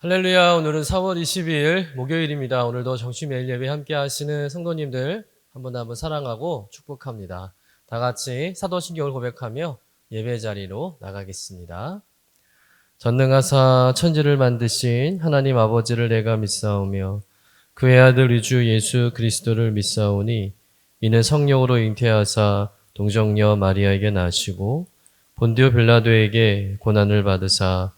할렐루야. 오늘은 4월 22일 목요일입니다. 오늘도 정치 매일 예배 함께 하시는 성도님들 한번한번 사랑하고 축복합니다. 다 같이 사도신경을 고백하며 예배 자리로 나가겠습니다. 전능하사 천지를 만드신 하나님 아버지를 내가 믿사오며 그의 아들 우주 예수 그리스도를 믿사오니 이는 성령으로 잉태하사 동정녀 마리아에게 나시고 본디오 빌라도에게 고난을 받으사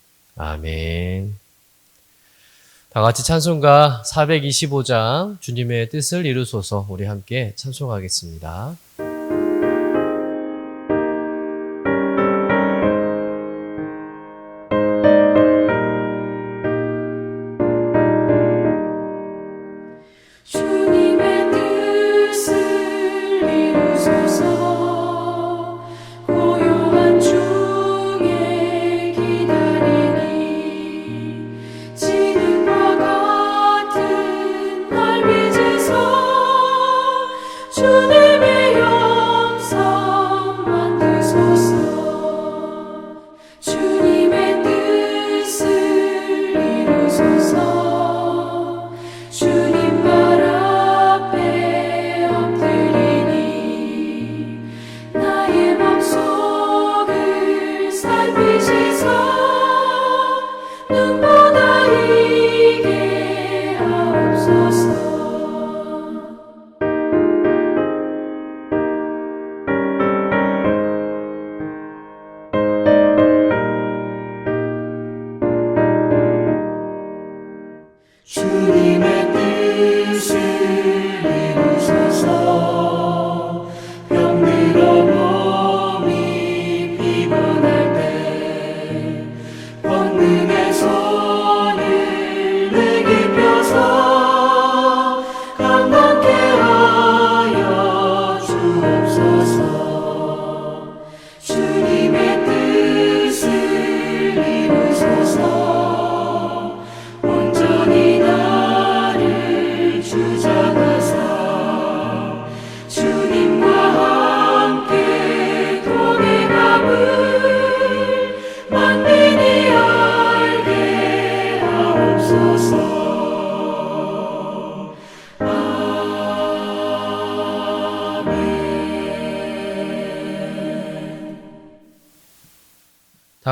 아멘. 다 같이 찬송가 425장 주님의 뜻을 이루소서 우리 함께 찬송하겠습니다. 눈보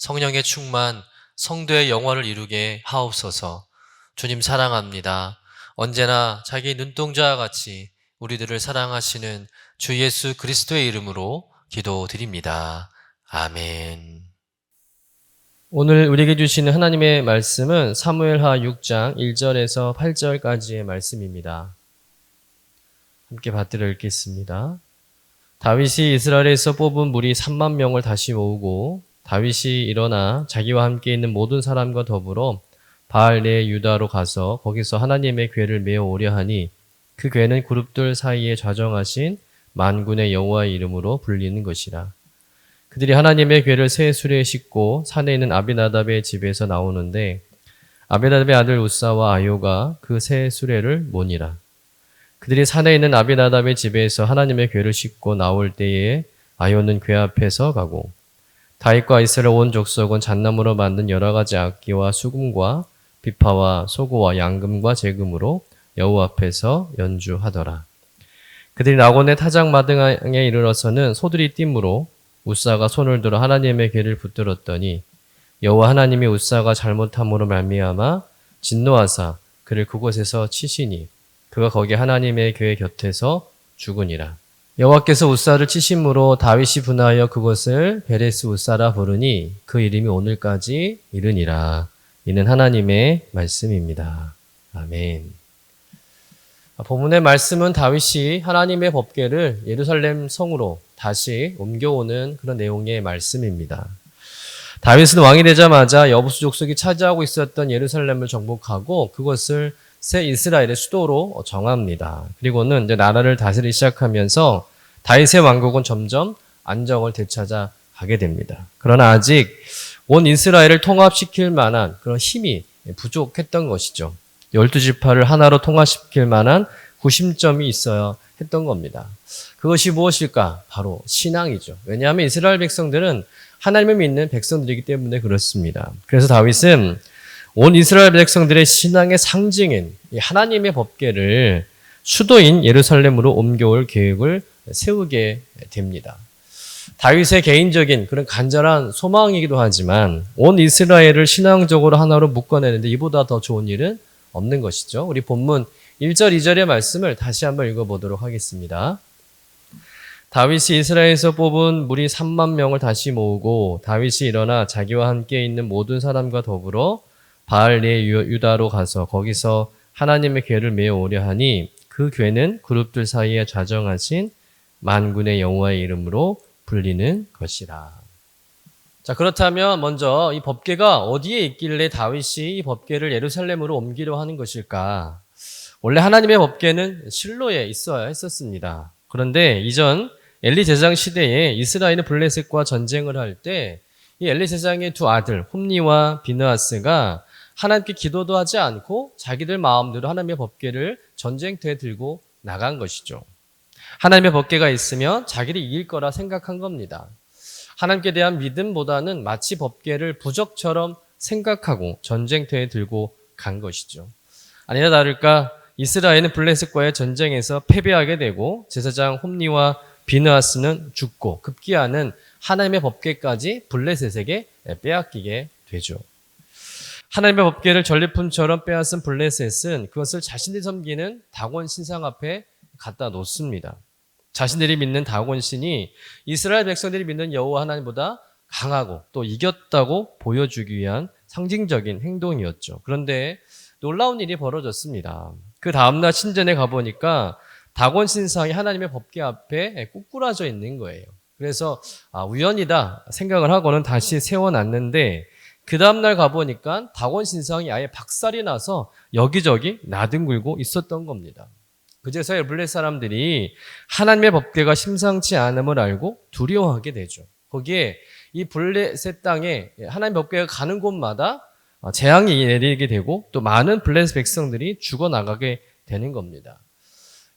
성령의 충만, 성도의 영화를 이루게 하옵소서. 주님 사랑합니다. 언제나 자기 눈동자와 같이 우리들을 사랑하시는 주 예수 그리스도의 이름으로 기도드립니다. 아멘. 오늘 우리에게 주시는 하나님의 말씀은 사무엘하 6장 1절에서 8절까지의 말씀입니다. 함께 받들어 읽겠습니다. 다윗이 이스라엘에서 뽑은 무리 3만 명을 다시 모으고 다윗이 일어나 자기와 함께 있는 모든 사람과 더불어 바알 내 유다로 가서 거기서 하나님의 궤를 메어 오려 하니 그 궤는 그룹들 사이에 좌정하신 만군의 여호와의 이름으로 불리는 것이라. 그들이 하나님의 궤를 새 수레에 싣고 산에 있는 아비나답의 집에서 나오는데 아비나답의 아들 우사와 아요가 그세 수레를 모니라. 그들이 산에 있는 아비나답의 집에서 하나님의 궤를 싣고 나올 때에 아요는 궤 앞에서 가고 다윗과 이스라엘 온 족속은 잣나무로 만든 여러 가지 악기와 수금과 비파와 소고와 양금과 재금으로 여호와 앞에서 연주하더라. 그들이 나곤의 타작마등에 이르러서는 소들이 띠므로 우사가 손을 들어 하나님의 궤를 붙들었더니 여호와 하나님이 우사가 잘못함으로 말미암아 진노하사 그를 그곳에서 치시니 그가 거기 하나님의 궤 곁에서 죽으니라. 여호와께서 우사를 치심으로 다윗이 분하여 그것을 베레스 우사라 부르니 그 이름이 오늘까지 이르니라. 이는 하나님의 말씀입니다. 아멘. 본문의 말씀은 다윗이 하나님의 법궤를 예루살렘 성으로 다시 옮겨오는 그런 내용의 말씀입니다. 다윗은 왕이 되자마자 여부수 족속이 차지하고 있었던 예루살렘을 정복하고 그것을 새 이스라엘의 수도로 정합니다. 그리고는 이제 나라를 다스리기 시작하면서 다윗의 왕국은 점점 안정을 되찾아 가게 됩니다. 그러나 아직 온 이스라엘을 통합시킬 만한 그런 힘이 부족했던 것이죠. 열두 지파를 하나로 통합시킬 만한 구심점이 있어야 했던 겁니다. 그것이 무엇일까? 바로 신앙이죠. 왜냐하면 이스라엘 백성들은 하나님을 믿는 백성들이기 때문에 그렇습니다. 그래서 다윗은 온 이스라엘 백성들의 신앙의 상징인 이 하나님의 법궤를 수도인 예루살렘으로 옮겨올 계획을 세우게 됩니다. 다윗의 개인적인 그런 간절한 소망이기도 하지만 온 이스라엘을 신앙적으로 하나로 묶어내는데 이보다 더 좋은 일은 없는 것이죠. 우리 본문 1절, 2절의 말씀을 다시 한번 읽어보도록 하겠습니다. 다윗이 이스라엘에서 뽑은 무리 3만 명을 다시 모으고 다윗이 일어나 자기와 함께 있는 모든 사람과 더불어 바알리의 유다로 가서 거기서 하나님의 궤를 메어 오려 하니 그 궤는 그룹들 사이에 좌정하신 만군의 여호와의 이름으로 불리는 것이라. 자, 그렇다면 먼저 이 법궤가 어디에 있길래 다윗이 이 법궤를 예루살렘으로 옮기려 하는 것일까? 원래 하나님의 법궤는 실로에 있어야 했었습니다. 그런데 이전 엘리 제장 시대에 이스라엘은 블레셋과 전쟁을 할 때 이 엘리 제장의 두 아들 홈니와 비느하스가 하나님께 기도도 하지 않고 자기들 마음대로 하나님의 법궤를 전쟁터에 들고 나간 것이죠. 하나님의 법궤가 있으면 자기를 이길 거라 생각한 겁니다. 하나님께 대한 믿음보다는 마치 법궤를 부적처럼 생각하고 전쟁터에 들고 간 것이죠. 아니나 다를까 이스라엘은 블레셋과의 전쟁에서 패배하게 되고 제사장 홈니와 비느하스는 죽고 급기야는 하나님의 법궤까지 블레셋에게 빼앗기게 되죠. 하나님의 법궤를 전리품처럼 빼앗은 블레셋은 그것을 자신들이 섬기는 다곤 신상 앞에 갖다 놓습니다. 자신들이 믿는 다곤 신이 이스라엘 백성들이 믿는 여호와 하나님보다 강하고 또 이겼다고 보여주기 위한 상징적인 행동이었죠. 그런데 놀라운 일이 벌어졌습니다. 그 다음날 신전에 가보니까 다곤 신상이 하나님의 법궤 앞에 꾸꾸라져 있는 거예요. 그래서 아, 우연이다 생각을 하고는 다시 세워놨는데 그 다음날 가보니까 다곤 신상이 아예 박살이 나서 여기저기 나뒹굴고 있었던 겁니다. 그제서야 블레 사람들이 하나님의 법궤가 심상치 않음을 알고 두려워하게 되죠. 거기에 이 블레셋 땅에 하나님 법궤가 가는 곳마다 재앙이 내리게 되고 또 많은 블레셋 백성들이 죽어 나가게 되는 겁니다.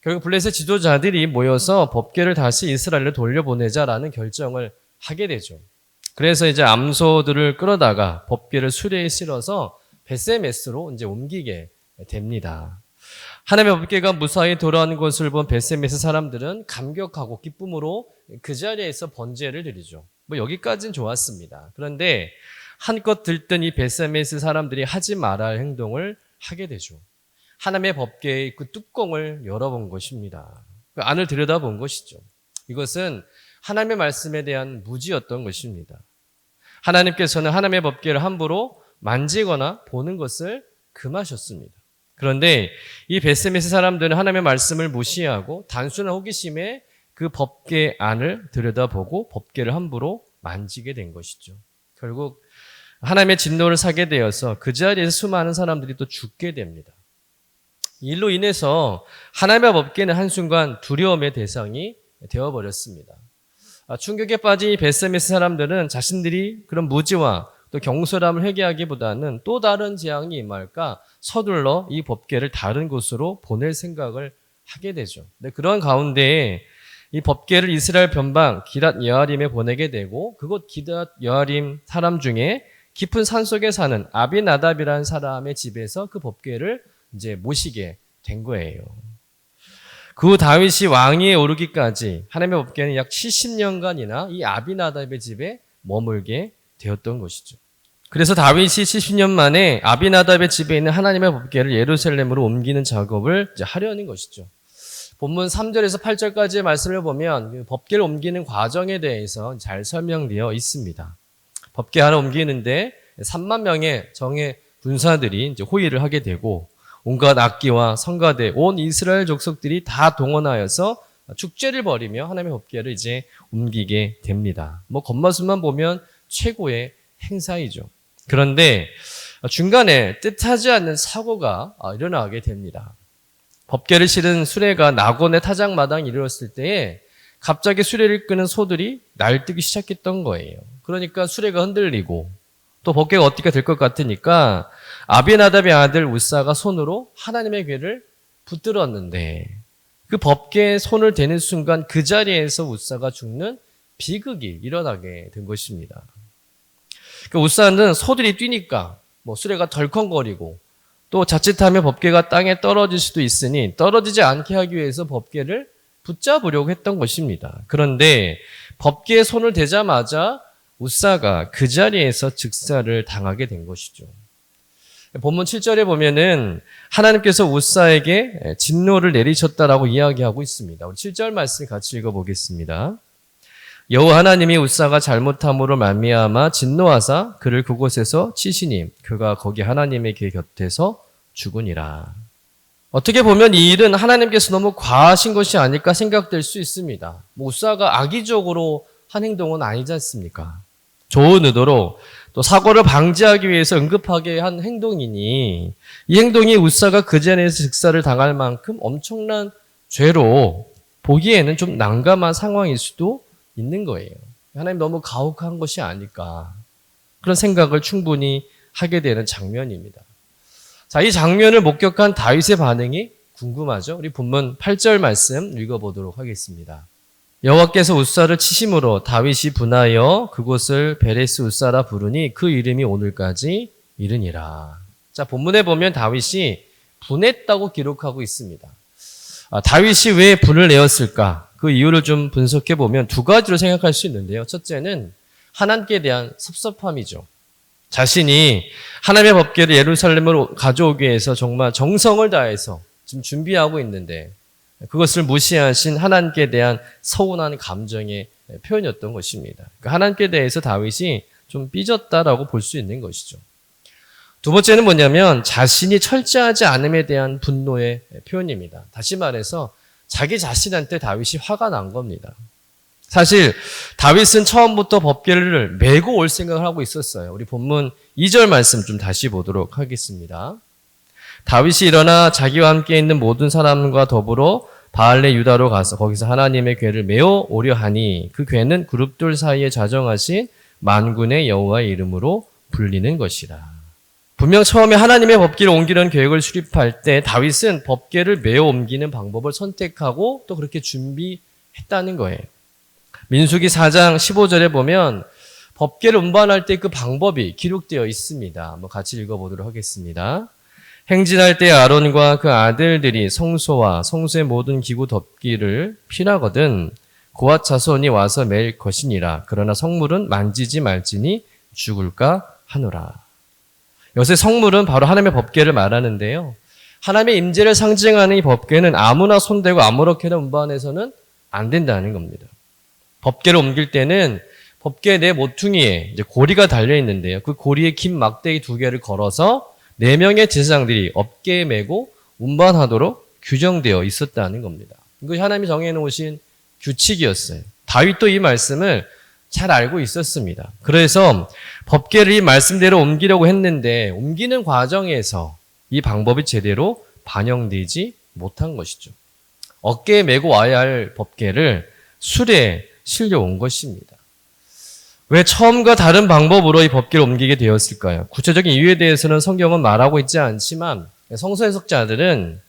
결국 블레셋 지도자들이 모여서 법궤를 다시 이스라엘로 돌려보내자라는 결정을 하게 되죠. 그래서 이제 암소들을 끌어다가 법궤를 수레에 실어서 베세메스로 이제 옮기게 됩니다. 하나님의 법궤가 무사히 돌아오는 것을 본 베세메스 사람들은 감격하고 기쁨으로 그 자리에서 번제를 드리죠. 뭐 여기까지는 좋았습니다. 그런데 한껏 들뜬 이 베세메스 사람들이 하지 말아야 할 행동을 하게 되죠. 하나님의 법궤의 그 뚜껑을 열어본 것입니다. 그 안을 들여다본 것이죠. 이것은 하나님의 말씀에 대한 무지였던 것입니다. 하나님께서는 하나님의 법궤를 함부로 만지거나 보는 것을 금하셨습니다. 그런데 이 베스메스 사람들은 하나님의 말씀을 무시하고 단순한 호기심에 그 법궤 안을 들여다보고 법궤를 함부로 만지게 된 것이죠. 결국 하나님의 진노를 사게 되어서 그 자리에서 수많은 사람들이 또 죽게 됩니다. 일로 인해서 하나님의 법궤는 한순간 두려움의 대상이 되어버렸습니다. 아, 충격에 빠진 이 베스메스 사람들은 자신들이 그런 무지와 또 경솔함을 회개하기보다는 또 다른 재앙이 임할까 서둘러 이 법궤를 다른 곳으로 보낼 생각을 하게 되죠. 근데 그런 가운데 이 법궤를 이스라엘 변방 기랏 여아림에 보내게 되고 그곳 기랏 여아림 사람 중에 깊은 산 속에 사는 아비나답이라는 사람의 집에서 그 법궤를 이제 모시게 된 거예요. 그 후 다윗이 왕위에 오르기까지 하나님의 법궤는 약 70년간이나 이 아비나답의 집에 머물게 되었던 것이죠. 그래서 다윗이 70년 만에 아비나답의 집에 있는 하나님의 법궤를 예루살렘으로 옮기는 작업을 하려는 것이죠. 본문 3절에서 8절까지의 말씀을 보면 그 법궤를 옮기는 과정에 대해서 잘 설명되어 있습니다. 법궤 하나 옮기는데 3만 명의 정예 군사들이 이제 호위를 하게 되고 온갖 악기와 성가대 온 이스라엘 족속들이 다 동원하여서 축제를 벌이며 하나님의 법궤를 이제 옮기게 됩니다. 뭐 겉모습만 보면 최고의 행사이죠. 그런데 중간에 뜻하지 않는 사고가 일어나게 됩니다. 법궤를 실은 수레가 낙원의 타작마당에 이르렀을 때에 갑자기 수레를 끄는 소들이 날뛰기 시작했던 거예요. 그러니까 수레가 흔들리고 또 법궤가 어떻게 될 것 같으니까 아비나답의 아들 우사가 손으로 하나님의 괴를 붙들었는데 그 법궤에 손을 대는 순간 그 자리에서 우사가 죽는 비극이 일어나게 된 것입니다. 그 우사는 소들이 뛰니까 뭐 수레가 덜컹거리고 또 자칫하면 법궤가 땅에 떨어질 수도 있으니 떨어지지 않게 하기 위해서 법궤를 붙잡으려고 했던 것입니다. 그런데 법궤에 손을 대자마자 우사가 그 자리에서 즉사를 당하게 된 것이죠. 본문 7절에 보면은 하나님께서 우사에게 진노를 내리셨다라고 이야기하고 있습니다. 우리 7절 말씀 같이 읽어보겠습니다. 여호와 하나님이 우사가 잘못함으로 말미암아 진노하사 그를 그곳에서 치시니 그가 거기 하나님의 길 곁에서 죽으니라. 어떻게 보면 이 일은 하나님께서 너무 과하신 것이 아닐까 생각될 수 있습니다. 뭐 우사가 악의적으로 한 행동은 아니지 않습니까? 좋은 의도로 또 사고를 방지하기 위해서 응급하게 한 행동이니 이 행동이 우사가 그 자리에서 즉사를 당할 만큼 엄청난 죄로 보기에는 좀 난감한 상황일 수도 있는 거예요. 하나님 너무 가혹한 것이 아닐까. 그런 생각을 충분히 하게 되는 장면입니다. 자, 이 장면을 목격한 다윗의 반응이 궁금하죠? 우리 본문 8절 말씀 읽어보도록 하겠습니다. 여호와께서 우사를 치심으로 다윗이 분하여 그곳을 베레스 우사라 부르니 그 이름이 오늘까지 이르니라. 자, 본문에 보면 다윗이 분했다고 기록하고 있습니다. 아, 다윗이 왜 분을 내었을까? 그 이유를 좀 분석해 보면 두 가지로 생각할 수 있는데요. 첫째는 하나님께 대한 섭섭함이죠. 자신이 하나님의 법궤를 예루살렘으로 가져오기 위해서 정말 정성을 다해서 지금 준비하고 있는데 그것을 무시하신 하나님께 대한 서운한 감정의 표현이었던 것입니다. 그러니까 하나님께 대해서 다윗이 좀 삐졌다라고 볼 수 있는 것이죠. 두 번째는 뭐냐면 자신이 철저하지 않음에 대한 분노의 표현입니다. 다시 말해서 자기 자신한테 다윗이 화가 난 겁니다. 사실 다윗은 처음부터 법궤를 메고 올 생각을 하고 있었어요. 우리 본문 2절 말씀 좀 다시 보도록 하겠습니다. 다윗이 일어나 자기와 함께 있는 모든 사람과 더불어 바알레 유다로 가서 거기서 하나님의 궤를 메어 오려 하니 그 궤는 그룹들 사이에 자정하신 만군의 여호와의 이름으로 불리는 것이라. 분명 처음에 하나님의 법궤를 옮기려는 계획을 수립할 때 다윗은 법궤를 메어 옮기는 방법을 선택하고 또 그렇게 준비했다는 거예요. 민수기 4장 15절에 보면 법궤를 운반할 때 그 방법이 기록되어 있습니다. 한번 같이 읽어보도록 하겠습니다. 행진할 때 아론과 그 아들들이 성소와 성소의 모든 기구 덮기를 피나거든 고아 자손이 와서 매일 것이니라. 그러나 성물은 만지지 말지니 죽을까 하노라. 요새 성물은 바로 하나님의 법궤를 말하는데요. 하나님의 임재를 상징하는 이 법궤는 아무나 손대고 아무렇게나 운반해서는 안 된다는 겁니다. 법궤를 옮길 때는 법궤 내 모퉁이에 이제 고리가 달려 있는데요. 그 고리에 긴 막대기 두 개를 걸어서 네 명의 제사장들이 어깨에 메고 운반하도록 규정되어 있었다는 겁니다. 이것이 하나님이 정해 놓으신 규칙이었어요. 다윗도 이 말씀을 잘 알고 있었습니다. 그래서 법계를 이 말씀대로 옮기려고 했는데 옮기는 과정에서 이 방법이 제대로 반영되지 못한 것이죠. 어깨에 메고 와야 할 법계를 술에 실려온 것입니다. 왜 처음과 다른 방법으로 이 법계를 옮기게 되었을까요? 구체적인 이유에 대해서는 성경은 말하고 있지 않지만 성서 해석자들은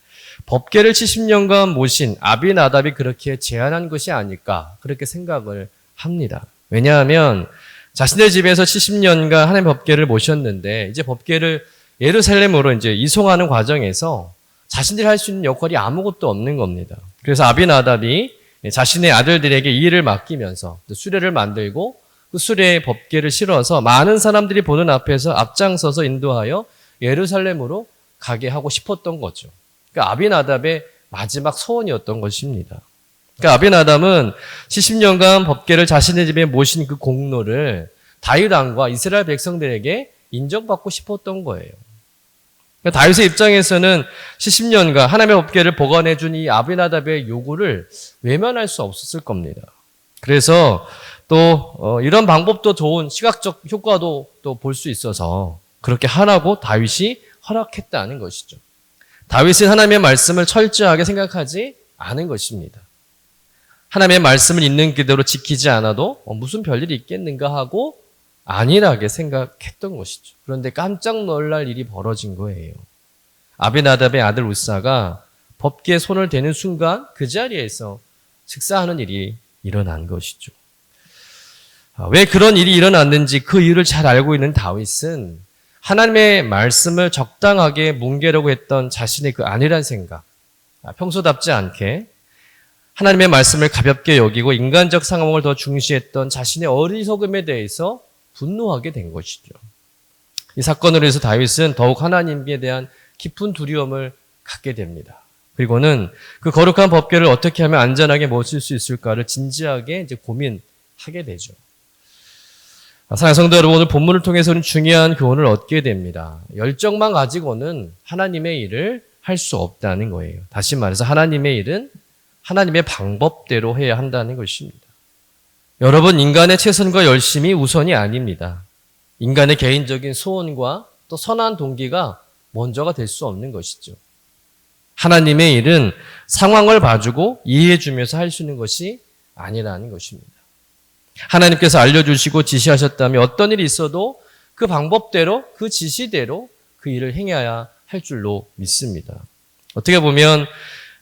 법계를 70년간 모신 아비나답이 그렇게 제안한 것이 아닐까 그렇게 생각을 합니다. 왜냐하면 자신의 집에서 70년간 하나님 법계를 모셨는데 이제 법계를 예루살렘으로 이제 이송하는 과정에서 자신들이 할 수 있는 역할이 아무것도 없는 겁니다. 그래서 아비나답이 자신의 아들들에게 이 일을 맡기면서 수레를 만들고 그 수레에 법계를 실어서 많은 사람들이 보는 앞에서 앞장서서 인도하여 예루살렘으로 가게 하고 싶었던 거죠. 그러니까 아비나답의 마지막 소원이었던 것입니다. 그러니까 아비나답은 70년간 법계를 자신의 집에 모신 그 공로를 다윗 왕과 이스라엘 백성들에게 인정받고 싶었던 거예요. 그러니까 다윗의 입장에서는 70년간 하나님의 법계를 보관해 준 이 아비나답의 요구를 외면할 수 없었을 겁니다. 그래서 또 어, 이런 방법도 좋은 시각적 효과도 또 볼 수 있어서 그렇게 하라고 다윗이 허락했다는 것이죠. 다윗은 하나님의 말씀을 철저하게 생각하지 않은 것입니다. 하나님의 말씀을 있는 그대로 지키지 않아도 어, 무슨 별일이 있겠는가 하고 안일하게 생각했던 것이죠. 그런데 깜짝 놀랄 일이 벌어진 거예요. 아비나답의 아들 우사가 법계에 손을 대는 순간 그 자리에서 즉사하는 일이 일어난 것이죠. 아, 왜 그런 일이 일어났는지 그 이유를 잘 알고 있는 다윗은 하나님의 말씀을 적당하게 뭉개려고 했던 자신의 그 안일한 생각, 아, 평소답지 않게 하나님의 말씀을 가볍게 여기고 인간적 상황을 더 중시했던 자신의 어리석음에 대해서 분노하게 된 것이죠. 이 사건으로 해서 다윗은 더욱 하나님에 대한 깊은 두려움을 갖게 됩니다. 그리고는 그 거룩한 법궤를 어떻게 하면 안전하게 모실 수 있을까를 진지하게 이제 고민하게 되죠. 사랑하는 성도 여러분, 오늘 본문을 통해서는 중요한 교훈을 얻게 됩니다. 열정만 가지고는 하나님의 일을 할 수 없다는 거예요. 다시 말해서 하나님의 일은 하나님의 방법대로 해야 한다는 것입니다. 여러분, 인간의 최선과 열심이 우선이 아닙니다. 인간의 개인적인 소원과 또 선한 동기가 먼저가 될 수 없는 것이죠. 하나님의 일은 상황을 봐주고 이해해주면서 할 수 있는 것이 아니라는 것입니다. 하나님께서 알려주시고 지시하셨다면 어떤 일이 있어도 그 방법대로, 그 지시대로 그 일을 행해야 할 줄로 믿습니다. 어떻게 보면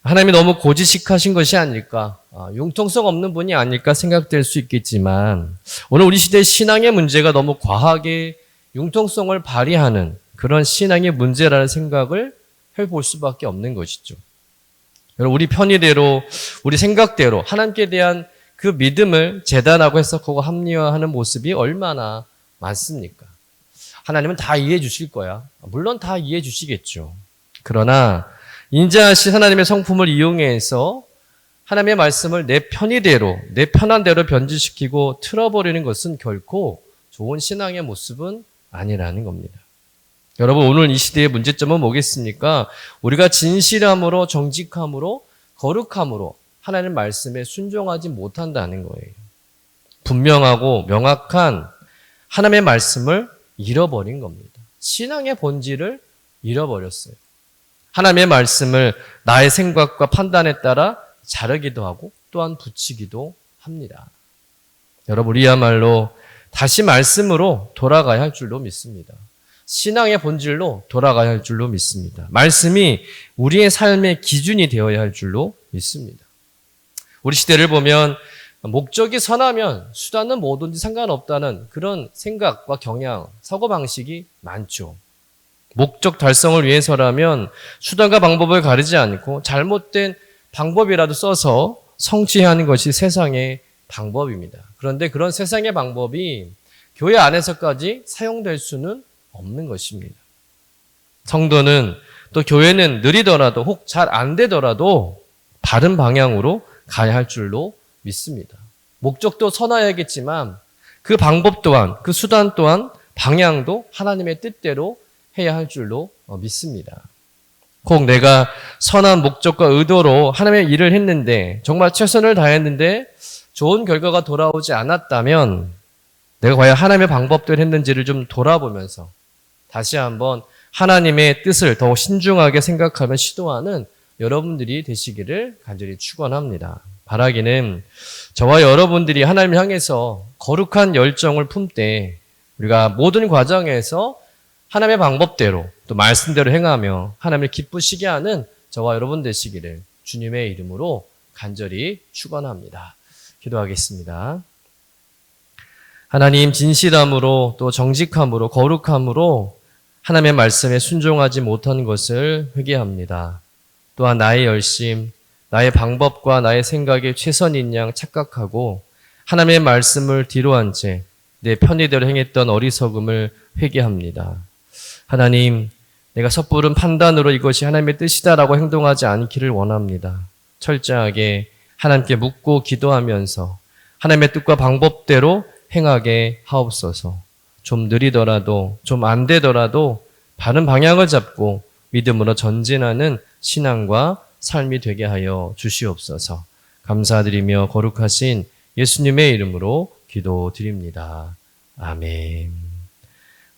하나님이 너무 고지식하신 것이 아닐까, 아, 융통성 없는 분이 아닐까 생각될 수 있겠지만, 오늘 우리 시대의 신앙의 문제가 너무 과하게 융통성을 발휘하는 그런 신앙의 문제라는 생각을 해볼 수밖에 없는 것이죠. 여러분, 우리 편의대로, 우리 생각대로 하나님께 대한 그 믿음을 재단하고 해석하고 합리화하는 모습이 얼마나 많습니까? 하나님은 다 이해해 주실 거야. 물론 다 이해해 주시겠죠. 그러나 인자하신 하나님의 성품을 이용해서 하나님의 말씀을 내 편의대로, 내 편한 대로 변질시키고 틀어버리는 것은 결코 좋은 신앙의 모습은 아니라는 겁니다. 여러분, 오늘 이 시대의 문제점은 뭐겠습니까? 우리가 진실함으로, 정직함으로, 거룩함으로 하나님 말씀에 순종하지 못한다는 거예요. 분명하고 명확한 하나님의 말씀을 잃어버린 겁니다. 신앙의 본질을 잃어버렸어요. 하나님의 말씀을 나의 생각과 판단에 따라 자르기도 하고 또한 붙이기도 합니다. 여러분, 우리야말로 다시 말씀으로 돌아가야 할 줄로 믿습니다. 신앙의 본질로 돌아가야 할 줄로 믿습니다. 말씀이 우리의 삶의 기준이 되어야 할 줄로 믿습니다. 우리 시대를 보면 목적이 선하면 수단은 뭐든지 상관없다는 그런 생각과 경향, 사고방식이 많죠. 목적 달성을 위해서라면 수단과 방법을 가리지 않고 잘못된 방법이라도 써서 성취하는 것이 세상의 방법입니다. 그런데 그런 세상의 방법이 교회 안에서까지 사용될 수는 없는 것입니다. 성도는 또 교회는 느리더라도 혹 잘 안 되더라도 바른 방향으로 가야 할 줄로 믿습니다. 목적도 선하야겠지만 그 방법 또한 그 수단 또한 방향도 하나님의 뜻대로 해야 할 줄로 어, 믿습니다. 꼭 내가 선한 목적과 의도로 하나님의 일을 했는데 정말 최선을 다했는데 좋은 결과가 돌아오지 않았다면 내가 과연 하나님의 방법대로 했는지를 좀 돌아보면서 다시 한번 하나님의 뜻을 더욱 신중하게 생각하며 시도하는 여러분들이 되시기를 간절히 축원합니다. 바라기는 저와 여러분들이 하나님을 향해서 거룩한 열정을 품 때 우리가 모든 과정에서 하나님의 방법대로 또 말씀대로 행하며 하나님을 기쁘시게 하는 저와 여러분 되시기를 주님의 이름으로 간절히 축원합니다. 기도하겠습니다. 하나님 진실함으로 또 정직함으로 거룩함으로 하나님의 말씀에 순종하지 못한 것을 회개합니다. 또한 나의 열심, 나의 방법과 나의 생각에 최선인 양 착각하고 하나님의 말씀을 뒤로한 채 내 편의대로 행했던 어리석음을 회개합니다. 하나님, 내가 섣부른 판단으로 이것이 하나님의 뜻이다라고 행동하지 않기를 원합니다. 철저하게 하나님께 묻고 기도하면서 하나님의 뜻과 방법대로 행하게 하옵소서. 좀 느리더라도 좀 안 되더라도 바른 방향을 잡고 믿음으로 전진하는 신앙과 삶이 되게 하여 주시옵소서. 감사드리며 거룩하신 예수님의 이름으로 기도드립니다. 아멘.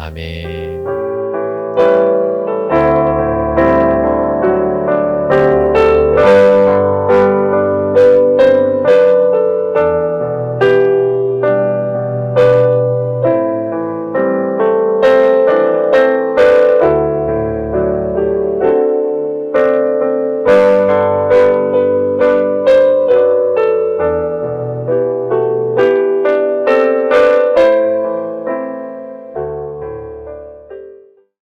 아멘.